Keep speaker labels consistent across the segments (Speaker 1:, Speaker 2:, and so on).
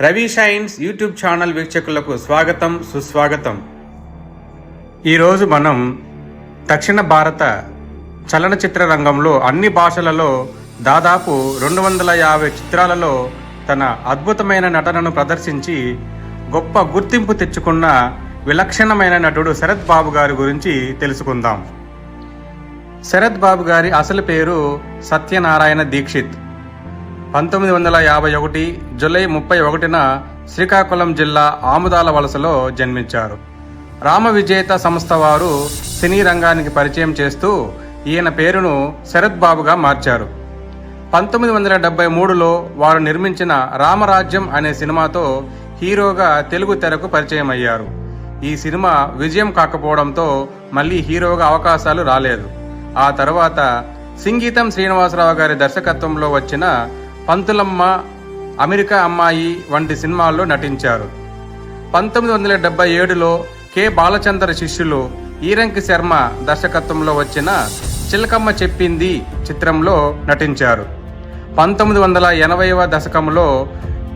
Speaker 1: Ravi shines YouTube channel వీక్షకులకు స్వాగతం సుస్వాగతం. ఈరోజు మనం దక్షిణ భారత చలనచిత్ర రంగంలో అన్ని భాషలలో దాదాపు రెండు వందల యాభై చిత్రాలలో తన అద్భుతమైన నటనను ప్రదర్శించి గొప్ప గుర్తింపు తెచ్చుకున్న విలక్షణమైన నటుడు శరత్ బాబు గారి గురించి తెలుసుకుందాం. శరత్ బాబు గారి అసలు పేరు సత్యనారాయణ దీక్షిత్. పంతొమ్మిది వందల యాభై ఒకటి జూలై ముప్పై ఒకటిన శ్రీకాకుళం జిల్లా ఆముదాల వలసలో జన్మించారు. రామ విజేత సంస్థ వారు సినీ రంగానికి పరిచయం చేస్తూ ఈయన పేరును శరత్ బాబుగా మార్చారు. పంతొమ్మిది వందల డెబ్బై మూడులో వారు నిర్మించిన రామరాజ్యం అనే సినిమాతో హీరోగా తెలుగు తెరకు పరిచయం అయ్యారు ఈ సినిమా విజయం కాకపోవడంతో మళ్ళీ హీరోగా అవకాశాలు రాలేదు. ఆ తర్వాత సింగీతం శ్రీనివాసరావు గారి దర్శకత్వంలో వచ్చిన పంతులమ్మ అమెరికా అమ్మాయి వంటి సినిమాల్లో నటించారు. పంతొమ్మిది వందల డెబ్బై ఏడులో కె. బాలచందర్ శిష్యులు ఈరంకి శర్మ దర్శకత్వంలో వచ్చిన చిలకమ్మ చెప్పింది చిత్రంలో నటించారు. పంతొమ్మిది వందల ఎనభైవ దశకంలో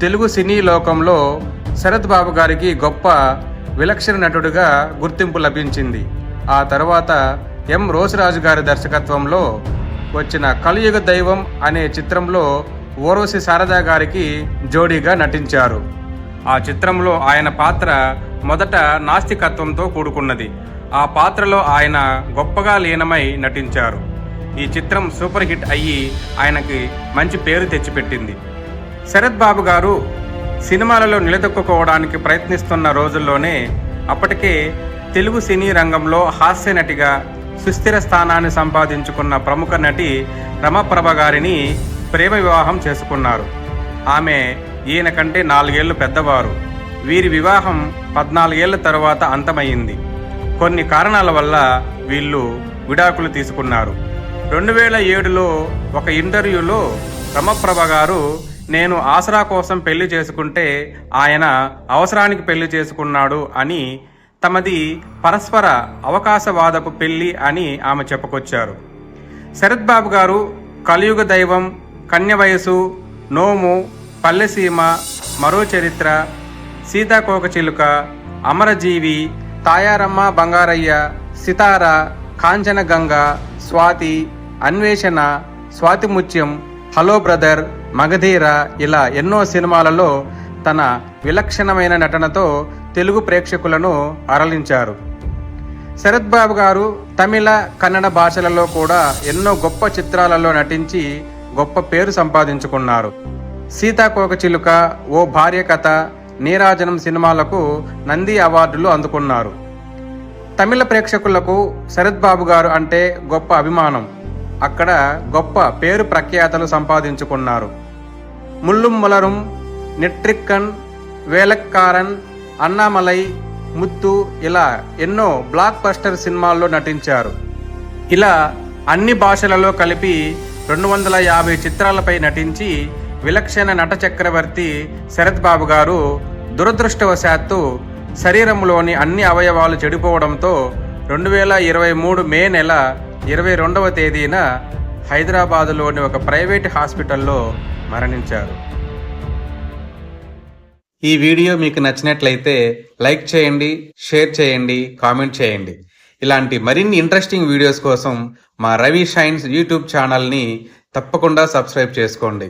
Speaker 1: తెలుగు సినీ లోకంలో శరత్ బాబు గారికి గొప్ప విలక్షణ నటుడిగా గుర్తింపు లభించింది. ఆ తర్వాత ఎం. రోసిరాజు గారి దర్శకత్వంలో వచ్చిన కలియుగ దైవం అనే చిత్రంలో ఓరోసి శారదా గారికి జోడీగా నటించారు. ఆ చిత్రంలో ఆయన పాత్ర మొదట నాస్తికత్వంతో కూడుకున్నది. ఆ పాత్రలో ఆయన గొప్పగా లీనమై నటించారు. ఈ చిత్రం సూపర్ హిట్ అయ్యి ఆయనకి మంచి పేరు తెచ్చిపెట్టింది. శరత్ బాబు గారు సినిమాలలో నిలదొక్కుకోవడానికి ప్రయత్నిస్తున్న రోజుల్లోనే అప్పటికే తెలుగు సినీ రంగంలో హాస్య నటిగా సుస్థిర స్థానాన్ని సంపాదించుకున్న ప్రముఖ నటి రమప్రభ గారిని ప్రేమ వివాహం చేసుకున్నారు. ఆమె ఈయన కంటే నాలుగేళ్ళు పెద్దవారు. వీరి వివాహం పద్నాలుగేళ్ళ తరువాత అంతమయ్యింది. కొన్ని కారణాల వల్ల వీళ్ళు విడాకులు తీసుకున్నారు. రెండు వేల ఏడులో ఒక ఇంటర్వ్యూలో రమప్రభ గారు నేను ఆసరా కోసం పెళ్ళి చేసుకుంటే ఆయన అవసరానికి పెళ్ళి చేసుకున్నాడు అని తమది పరస్పర అవకాశవాదపు పెళ్ళి అని ఆమె చెప్పుకొచ్చారు. శరత్ బాబు గారు కలియుగ దైవం కన్య వయసు నోము పల్లెసీమ మరో చరిత్ర సీతాకోకచిలుక అమరజీవి తాయారమ్మ బంగారయ్య సితార కాంచనగంగ స్వాతి అన్వేషణ స్వాతి ముత్యం హలో బ్రదర్ మగధీర ఇలా ఎన్నో సినిమాలలో తన విలక్షణమైన నటనతో తెలుగు ప్రేక్షకులను అరలించారు. శరత్ బాబు గారు తమిళ కన్నడ భాషలలో కూడా ఎన్నో గొప్ప చిత్రాలలో నటించి గొప్ప పేరు సంపాదించుకున్నారు. సీతాకోక చిలుక ఓ భార్య కథ నీరాజనం సినిమాలకు నంది అవార్డులు అందుకున్నారు. తమిళ ప్రేక్షకులకు శరత్ బాబు గారు అంటే గొప్ప అభిమానం. అక్కడ గొప్ప పేరు ప్రఖ్యాతలు సంపాదించుకున్నారు. ముల్లుం ములరుం నెట్రిక్కన్ వేలక్కారన్ అన్నామలై ముత్తు ఇలా ఎన్నో బ్లాక్ బస్టర్ సినిమాల్లో నటించారు. ఇలా అన్ని భాషలలో కలిపి రెండు వందల యాభై చిత్రాలపై నటించి విలక్షణ నట చక్రవర్తి శరత్ బాబు గారు దురదృష్టవశాత్తు శరీరంలోని అన్ని అవయవాలు చెడిపోవడంతో రెండు వేల ఇరవై మూడు మే నెల ఇరవై రెండవ తేదీన హైదరాబాదులోని ఒక ప్రైవేట్ హాస్పిటల్లో మరణించారు. ఈ వీడియో మీకు నచ్చినట్లయితే లైక్ చేయండి షేర్ చేయండి కామెంట్ చేయండి. ఇలాంటి మరిన్ని ఇంట్రెస్టింగ్ వీడియోస్ కోసం మా రవి షైన్స్ యూట్యూబ్ ఛానల్ని తప్పకుండా సబ్స్క్రైబ్ చేసుకోండి.